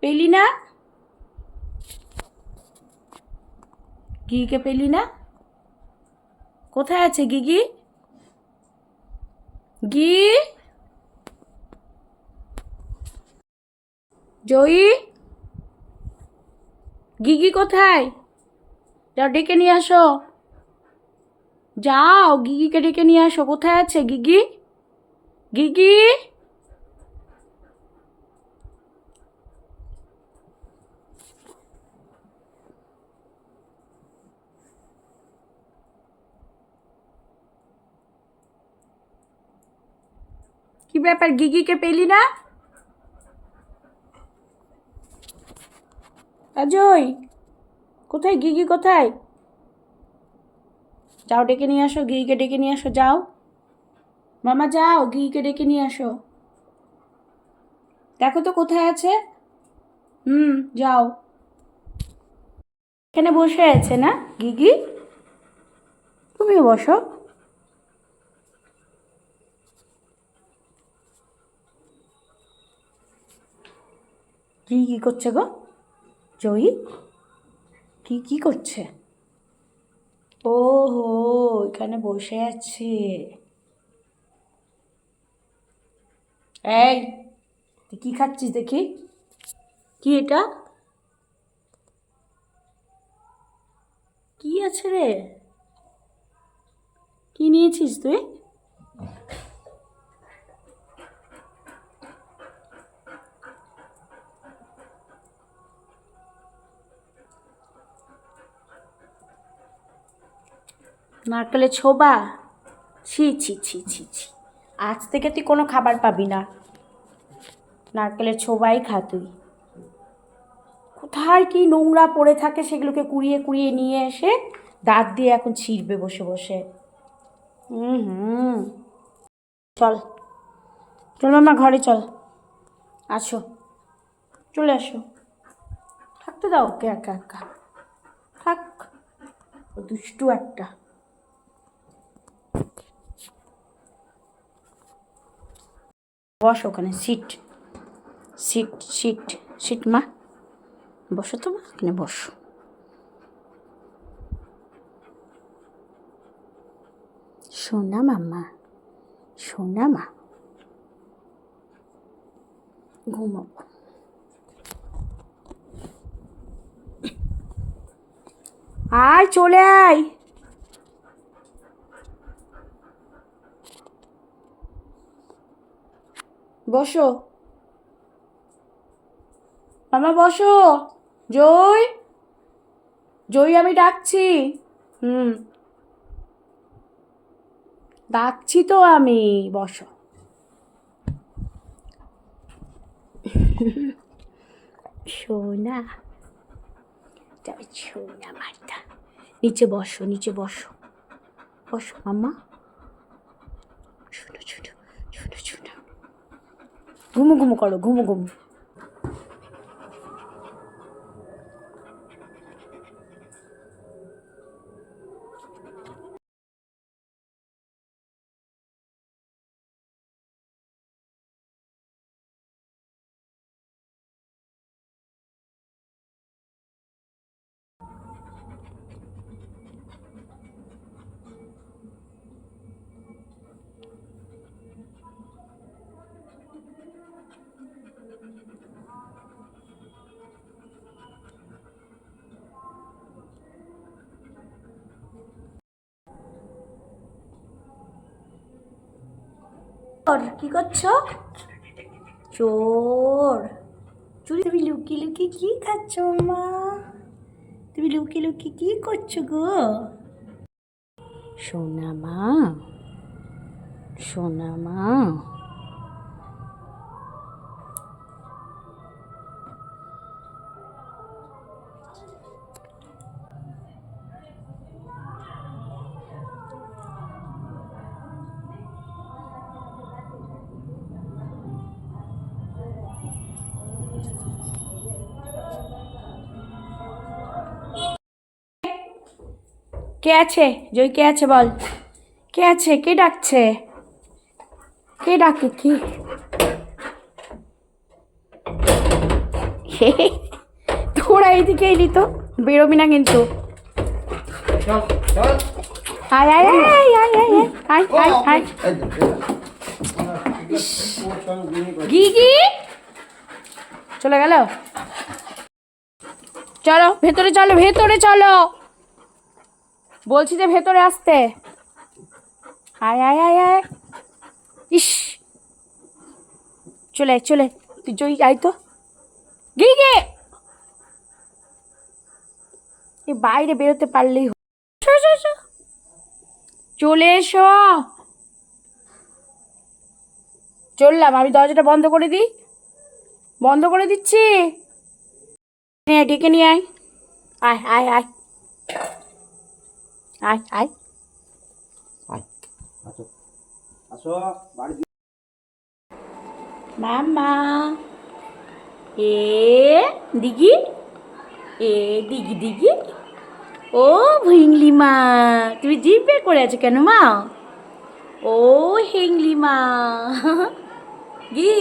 পেলি না? গিগিকে পেলি না? কোথায় আছে গিগি? গি? জয়ী? গিগি কোথায়? যাও, ডেকে নিয়ে আসো। যাও, গিগিকে ডেকে নিয়ে আসো। কোথায় আছে গিগি? গিগি? কি ব্যাপার, গিগিকে পেলি না? অজয়, কোথায় গিগি, কোথায়? যাও, ডেকে নিয়ে আসো, গিগিকে ডেকে নিয়ে আসো, যাও। মামা, যাও, গিগিকে ডেকে নিয়ে আসো। দেখো তো কোথায় আছে। হুম, যাও। এখানে বসে আছে না, গিগি? তুমিও বসো। কি কি করছে গো? জয়ী? কি কি করছে? ও হো এখানে বসে আছে। এই, তুই কি খাচ্ছিস দেখি? কি এটা? কি আছে রে? কি নিয়েছিস তুই? নারকেলের ছোবা? ছি ছি ছি ছি ছি। আজ থেকে তুই কোনো খাবার পাবি না। নারকেলের ছোবাই খা তুই। কোথায় কি নোংরা পড়ে থাকে সেগুলোকে কুড়িয়ে কুড়িয়ে নিয়ে এসে দাঁত দিয়ে এখন ছিঁড়বে বসে বসে। হুম হুম। চল। চলো মামা ঘরে চল। আসো। চলে আসো। থাকতে দাও। ওকে, একা একা। থাক। দুষ্টু একটা। বস ওখানে সিট সিট সিট সিট মা। বসো তো মা, এখানে বসো। সোনা মাম্মা, সোনা মা। ঘুমাবো আয়, চলে আয়। বসো। মামা, বসো। জয়। জয়, আমি ডাকছি। হুম। ডাকছি তো আমি। বসো। সোনা। তবে সোনা মারটা নিচে বসো নিচে বসো। বসো মাম্মা শুনো শুনো শুনো শুনো। ঘুমু ঘুমু করো ঘুমু ঘুমু চোর, কি করছ? চোর। চুরি, তুমি লুকি লুকি কি খাচ্ছ, মা? তুমি লুকি লুকি কি করছ গো? সোনা মা সোনা মা। কে আছে? জয়, কে আছে বল? কে আছে? কে ডাকছে? কে ডাকে? কি? তোরা এইদিকে এলি তো, বেরোবি না কিন্তু। আয় আয় আয় চলে গেল? চলো, ভেতরে চলো ভেতরে চলো। বলছি যে ভেতরে আসতে। আয় আয় আয় আয়। ইস। চলে চলে। তুই জয়ী, আয় তো। গিগে এ বাইরে বেরোতে পারলেই। চলে এসো। চললাম, আমি দরজাটা বন্ধ করে দিই। বন্ধ করে দিচ্ছি। ডেকে নিয়ে আয়। আয় আয় আয়। আয় আয়। আয়। আসো। বাড়ি মামা। এ দিঘি? এ দিঘি দিঘি? ও ভিংলি মা তুমি জিভ বের করে আছো কেন মা? ও হেংলি মা। গি।